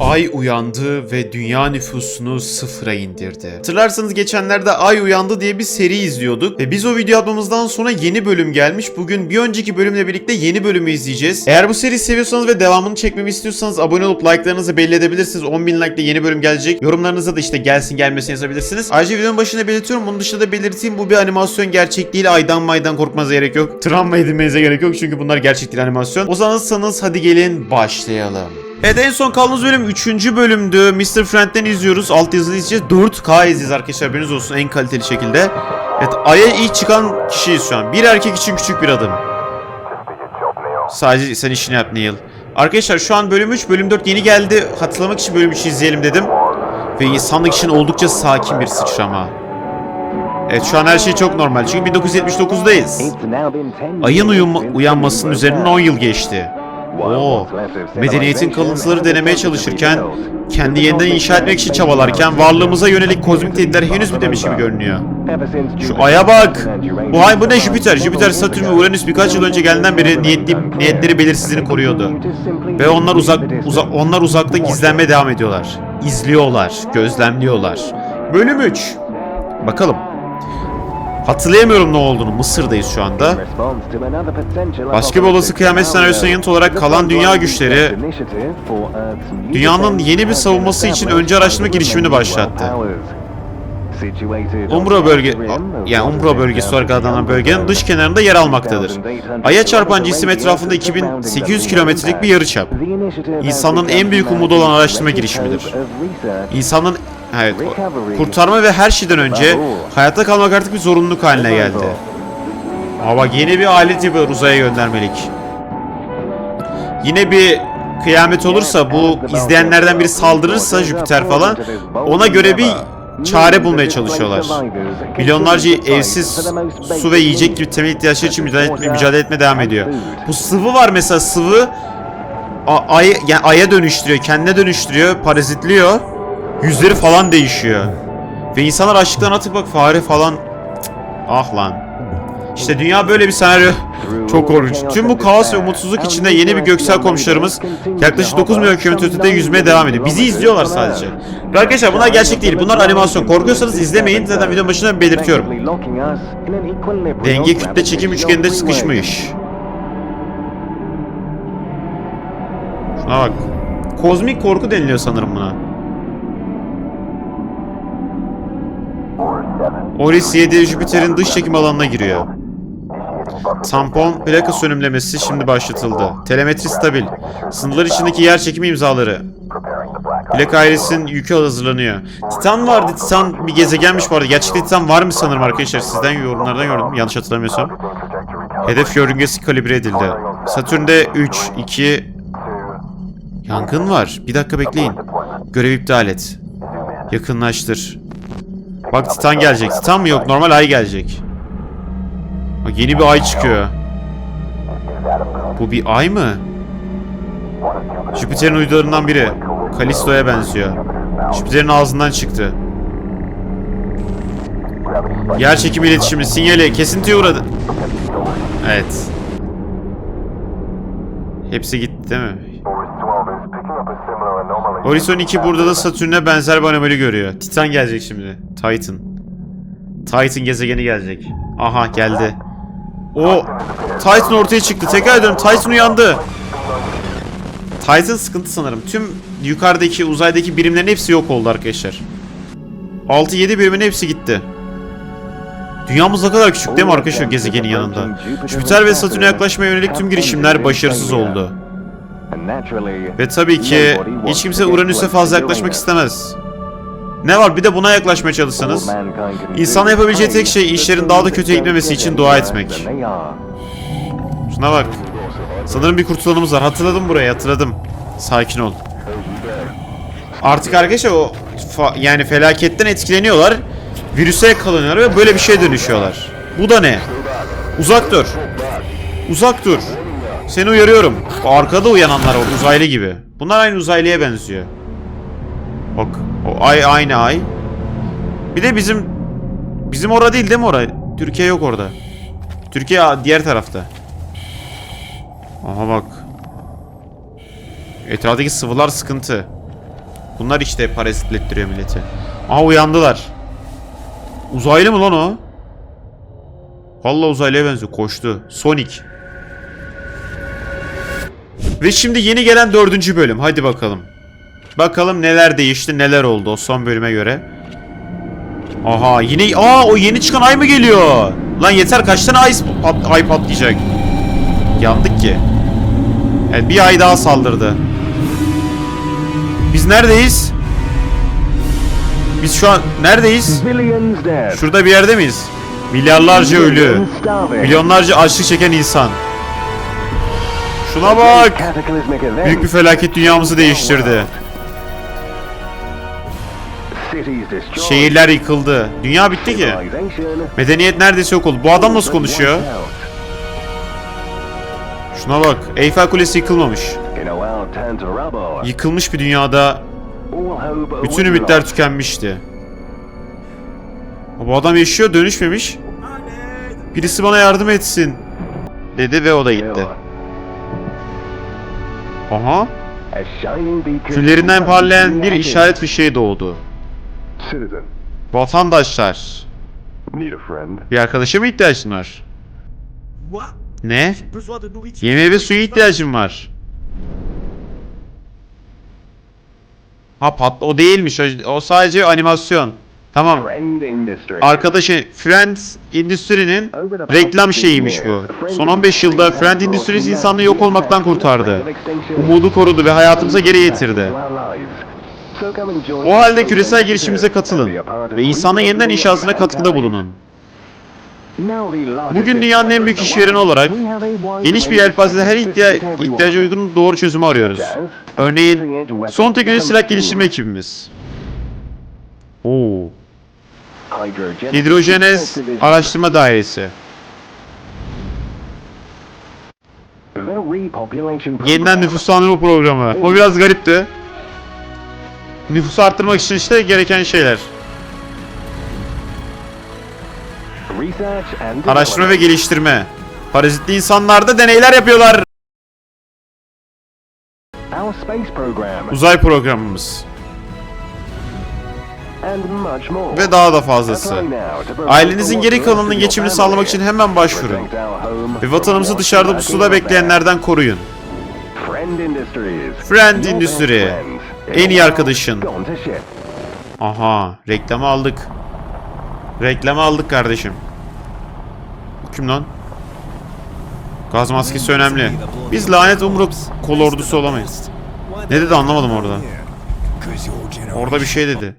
Ay uyandı ve dünya nüfusunu sıfıra indirdi. Hatırlarsanız geçenlerde Ay uyandı diye bir seri izliyorduk ve biz o video atmamızdan sonra yeni bölüm gelmiş. Bugün bir önceki bölümle birlikte yeni bölümü izleyeceğiz. Eğer bu seriyi seviyorsanız ve devamını çekmemi istiyorsanız abone olup like'larınızı belli edebilirsiniz. 10.000 like ile yeni bölüm gelecek. Yorumlarınıza da işte gelsin gelmesin yazabilirsiniz. Ayrıca videonun başında belirtiyorum. Bunun dışında da belirteyim bu bir animasyon gerçek değil. Aydan maydan korkmanıza gerek yok. Travma edinmenize gerek yok çünkü bunlar gerçek değil animasyon. O zaman sanız hadi gelin başlayalım. Evet en son kaldığımız bölüm 3. bölümdü. Mr. Friend'den izliyoruz. Alt yazılı izleyeceğiz. 4K izleyeceğiz arkadaşlar. Haberiniz olsun en kaliteli şekilde. Evet Ay'a ilk çıkan kişiyiz şu an. Bir erkek için küçük bir adım. Sadece sen işini yap Neil. Arkadaşlar şu an bölüm 3, bölüm 4 yeni geldi. Hatırlamak için bölüm 3'ü izleyelim dedim. Ve insanlık için oldukça sakin bir sıçrama. Evet şu an her şey çok normal. Çünkü 1979'dayız. Ayın uyuma- uyanmasının üzerinden 10 yıl geçti. Oo, medeniyetin kalıntıları denemeye çalışırken, kendi yeniden inşa etmek için çabalarken varlığımıza yönelik kozmik tehditler henüz bitmemiş gibi görünüyor. Şu aya bak! Bu ay bu ne Jüpiter? Jüpiter, Satürn ve Uranüs birkaç yıl önce geldiğinden beri niyetli, niyetleri belirsizliğini koruyordu. Ve onlar uzak, uza, onlar uzakta gizlenmeye devam ediyorlar. İzliyorlar, gözlemliyorlar. Bölüm 3. Bakalım. Hatırlayamıyorum ne olduğunu. Mısır'dayız şu anda. Başka bir olası kıyamet senaryosuna yanıt olarak kalan dünya güçleri dünyanın yeni bir savunması için önce araştırma girişimini başlattı. Umbra bölge, yani Umbra bölgesi olarak adlanan bölgenin dış kenarında yer almaktadır. Ay'a çarpan cisim etrafında 2800 kilometrelik bir yarıçap. İnsanın en büyük umudu olan araştırma girişimidir. İnsanın evet, kurtarma ve her şeyden önce hayatta kalmak artık bir zorunluluk haline geldi. Ama yeni bir alet yapıyor uzaya göndermelik. Yine bir kıyamet olursa bu izleyenlerden biri saldırırsa Jüpiter falan ona göre bir çare bulmaya çalışıyorlar. Milyonlarca evsiz su ve yiyecek gibi temel ihtiyaçlar için mücadele, etme, mücadele etmeye devam ediyor. Bu sıvı var mesela sıvı ay, yani aya dönüştürüyor, kendine dönüştürüyor, parazitliyor. Yüzleri falan değişiyor. Ve insanlar açlıktan atıp bak fare falan. Ah lan. İşte dünya böyle bir senaryo. Çok korkunç. Tüm bu kaos ve umutsuzluk içinde yeni bir göksel komşularımız yaklaşık 9 milyon kilometre ötede yüzmeye devam ediyor. Bizi izliyorlar sadece. Arkadaşlar bunlar gerçek değil. Bunlar animasyon. Korkuyorsanız izlemeyin. Zaten videonun başında belirtiyorum. Denge kütle çekim üçgeninde sıkışmış. Şuna bak. Kozmik korku deniliyor sanırım buna. Oris 7 Jüpiter'in dış çekim alanına giriyor. Tampon plaka sönümlemesi şimdi başlatıldı. Telemetri stabil. Sınırlar içindeki yer çekimi imzaları. Plaka ailesinin yükü hazırlanıyor. Titan vardı. Titan bir gezegenmiş bu arada. Gerçekten Titan var mı sanırım arkadaşlar? Sizden yorumlardan gördüm. Yanlış hatırlamıyorsam. Hedef yörüngesi kalibre edildi. Satürn'de 3, 2... Yangın var. Bir dakika bekleyin. Görev iptal et. Yakınlaştır. Bak Titan gelecek. Titan mı yok? Normal ay gelecek. Bak yeni bir ay çıkıyor. Bu bir ay mı? Jüpiter'in uydularından biri. Kalisto'ya benziyor. Jüpiter'in ağzından çıktı. Yer çekimi iletişimi sinyali kesintiye uğradı. Evet. Hepsi gitti değil mi? Horizon 2 burada da Satürn'e benzer bir anomali görüyor. Titan gelecek şimdi. Titan. Titan gezegeni gelecek. Aha geldi. O Titan ortaya çıktı. Tekrar ediyorum Titan uyandı. Titan sıkıntı sanırım. Tüm yukarıdaki uzaydaki birimlerin hepsi yok oldu arkadaşlar. 6-7 birimin hepsi gitti. Dünyamız ne kadar küçük değil mi arkadaşlar gezegenin yanında? Jüpiter ve Satürn'e yaklaşmaya yönelik tüm girişimler başarısız oldu. Ve tabii ki hiç kimse Uranüs'e fazla yaklaşmak istemez. Ne var bir de buna yaklaşmaya çalışsanız? İnsana yapabileceği tek şey işlerin daha da kötüye gitmemesi için dua etmek. Şuna bak. Sanırım bir kurtulanımız var. Hatırladım burayı hatırladım. Sakin ol. Artık arkadaşlar o yani felaketten etkileniyorlar. Virüse yakalanıyorlar ve böyle bir şeye dönüşüyorlar. Bu da ne? Uzak dur. Uzak dur. Seni uyarıyorum. Arkada uyananlar var uzaylı gibi. Bunlar aynı uzaylıya benziyor. Bak o ay aynı ay. Bir de bizim bizim orada değil değil mi orada? Türkiye yok orada. Türkiye diğer tarafta. Aha bak. Etraftaki sıvılar sıkıntı. Bunlar işte parazitlettiriyor milleti. Aa uyandılar. Uzaylı mı lan o? Vallahi uzaylıya benziyor. Koştu. Sonic. Ve şimdi yeni gelen dördüncü bölüm. Hadi bakalım. Bakalım neler değişti, neler oldu o son bölüme göre. Aha yine... Aa o yeni çıkan ay mı geliyor? Lan yeter kaç tane ay, pat- ay patlayacak? Yandık ki. Evet bir ay daha saldırdı. Biz neredeyiz? Biz şu an neredeyiz? Şurada bir yerde miyiz? Milyarlarca ölü. Milyonlarca açlık çeken insan. Şuna bak. Büyük bir felaket dünyamızı değiştirdi. Şehirler yıkıldı. Dünya bitti ki. Medeniyet neredeyse yok oldu. Bu adam nasıl konuşuyor? Şuna bak. Eyfel Kulesi yıkılmamış. Yıkılmış bir dünyada bütün ümitler tükenmişti. Bu adam yaşıyor dönüşmemiş. Birisi bana yardım etsin. Dedi ve o da gitti. Aha. Küllerinden parlayan bir işaret fişeği doğdu. Vatandaşlar. Bir arkadaşa mı ihtiyacın var? Ne? Yemeğe ve suya ihtiyacım var. Ha pat o değilmiş. O sadece animasyon. Tamam. Arkadaşı Friends Industry'nin reklam şeyiymiş bu. Son 15 yılda Friend Industries insanlığı yok olmaktan kurtardı. Umudu korudu ve hayatımıza geri getirdi. O halde küresel girişimize katılın ve insanlığın yeniden inşasına katkıda bulunun. Bugün dünyanın en büyük işvereni olarak geniş bir yelpazede her ihtiya ihtiyaca uygun doğru çözümü arıyoruz. Örneğin son teknoloji silah geliştirme ekibimiz. Oo. Hidrojenez Araştırma Dairesi. Yeniden nüfuslandırma programı. O biraz garipti. Nüfusu arttırmak için işte gereken şeyler. Araştırma ve geliştirme. Parazitli insanlarda deneyler yapıyorlar. Uzay programımız. Ve daha da fazlası. Ailenizin geri kalanının geçimini sağlamak için hemen başvurun. Ve vatanımızı dışarıda pusuda bekleyenlerden koruyun. Friend Industry. En iyi arkadaşın. Aha, reklamı aldık. Reklamı aldık kardeşim. Kim lan? Gaz maskesi önemli. Biz lanet umru kol ordusu olamayız. Ne dedi anlamadım orada. Orada bir şey dedi.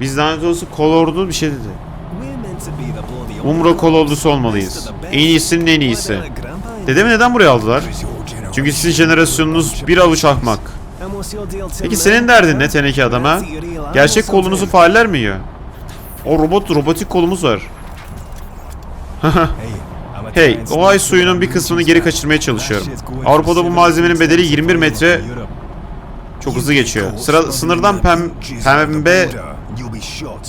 Biz lanet olası kol ordu bir şey dedi. Umro kol ordusu olmalıyız. En iyisinin en iyisi. Dedemi neden buraya aldılar? Çünkü sizin jenerasyonunuz bir avuç ahmak. Peki senin derdin ne teneke adam ha? Gerçek kolunuzu faaller mi yiyor? O robot robotik kolumuz var. Hey, o ay suyunun bir kısmını geri kaçırmaya çalışıyorum. Avrupa'da bu malzemenin bedeli 21 metre çok hızlı geçiyor. Sıra, sınırdan pem, pembe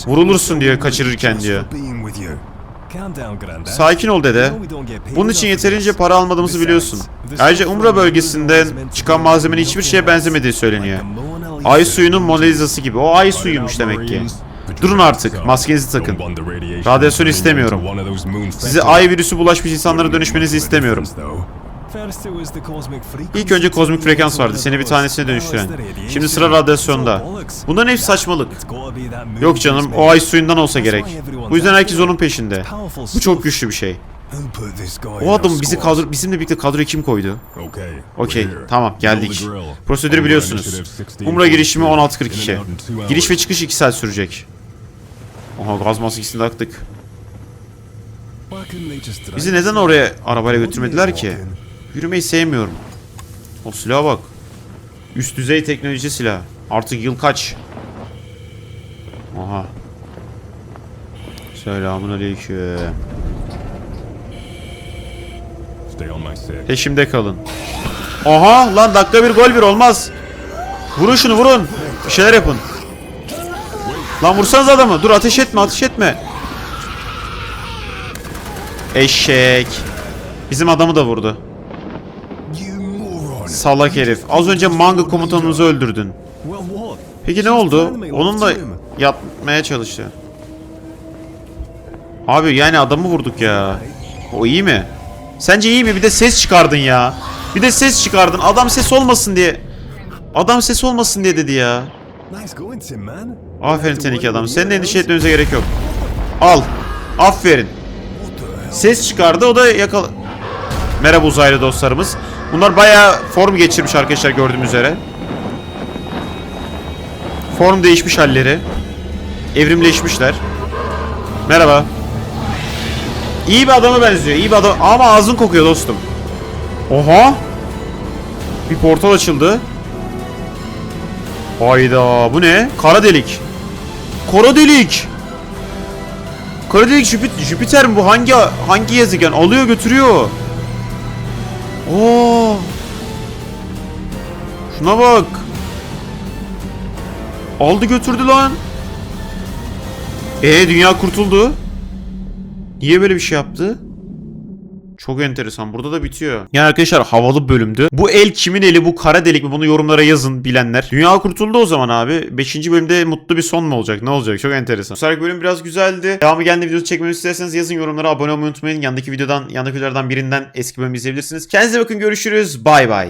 vurulursun diyor kaçırırken diyor. Sakin ol dede. Bunun için yeterince para almadığımızı biliyorsun. Ayrıca Umra bölgesinden çıkan malzemenin hiçbir şeye benzemediği söyleniyor. Ay suyunun Mona Lisa'sı gibi. O ay suyuymuş demek ki. Durun artık. Maskenizi takın. Radyasyon istemiyorum. Size ay virüsü bulaşmış insanlara dönüşmenizi istemiyorum. İlk önce kozmik frekans vardı. Seni bir tanesine dönüştüren. Şimdi sıra radyasyonda. Bunların hepsi saçmalık. Yok canım o ay suyundan olsa gerek. Bu yüzden herkes onun peşinde. Bu çok güçlü bir şey. O adam bizi kadro, bizimle birlikte kadroya kim koydu? Okey, tamam geldik. Prosedürü biliyorsunuz. Umra girişimi 16.42. Giriş ve çıkış 2 saat sürecek. Aha gaz maskesini taktık. Bizi neden oraya arabayla götürmediler ki? Yürümeyi sevmiyorum. O silaha bak. Üst düzey teknoloji silah. Artık yıl kaç? Aha. Selamun aleyküm. Peşimde kalın. Aha lan dakika bir gol bir olmaz. Vurun şunu vurun. Bir şeyler yapın. Lan vursanız adamı. Dur ateş etme ateş etme. Eşek. Bizim adamı da vurdu. Salak herif. Az önce manga komutanımızı öldürdün. Peki ne oldu? Onunla yapmaya çalıştı. Abi yani adamı vurduk ya. O iyi mi? Sence iyi mi? Bir de ses çıkardın ya. Bir de ses çıkardın. Adam ses olmasın diye. Adam ses olmasın diye dedi ya. Aferin tenik adam. Senin endişe etmemize gerek yok. Al. Aferin. Ses çıkardı o da yakala... Merhaba uzaylı dostlarımız. Bunlar bayağı form geçirmiş arkadaşlar gördüğümüz üzere. Form değişmiş halleri. Evrimleşmişler. Merhaba. İyi bir adama benziyor. iyi bir adam ama ağzın kokuyor dostum. Oha. Bir portal açıldı. Hayda bu ne? Kara delik. Kara delik. Kara delik Jüpiter, Jüpiter mi bu? Hangi hangi gezegen? Alıyor götürüyor. Oo. Şuna bak. Aldı götürdü lan. E dünya kurtuldu. Niye böyle bir şey yaptı? Çok enteresan. Burada da bitiyor. Yani arkadaşlar havalı bölümdü. Bu el kimin eli? Bu kara delik mi? Bunu yorumlara yazın bilenler. Dünya kurtuldu o zaman abi. 5. bölümde mutlu bir son mu olacak? Ne olacak? Çok enteresan. Bu seferki bölüm biraz güzeldi. Devamı geldiğinde videosu çekmemi isterseniz yazın yorumlara. Abone olmayı unutmayın. Yandaki videodan, yandaki videolardan birinden eski bölümü izleyebilirsiniz. Kendinize bakın. Görüşürüz. Bay bay.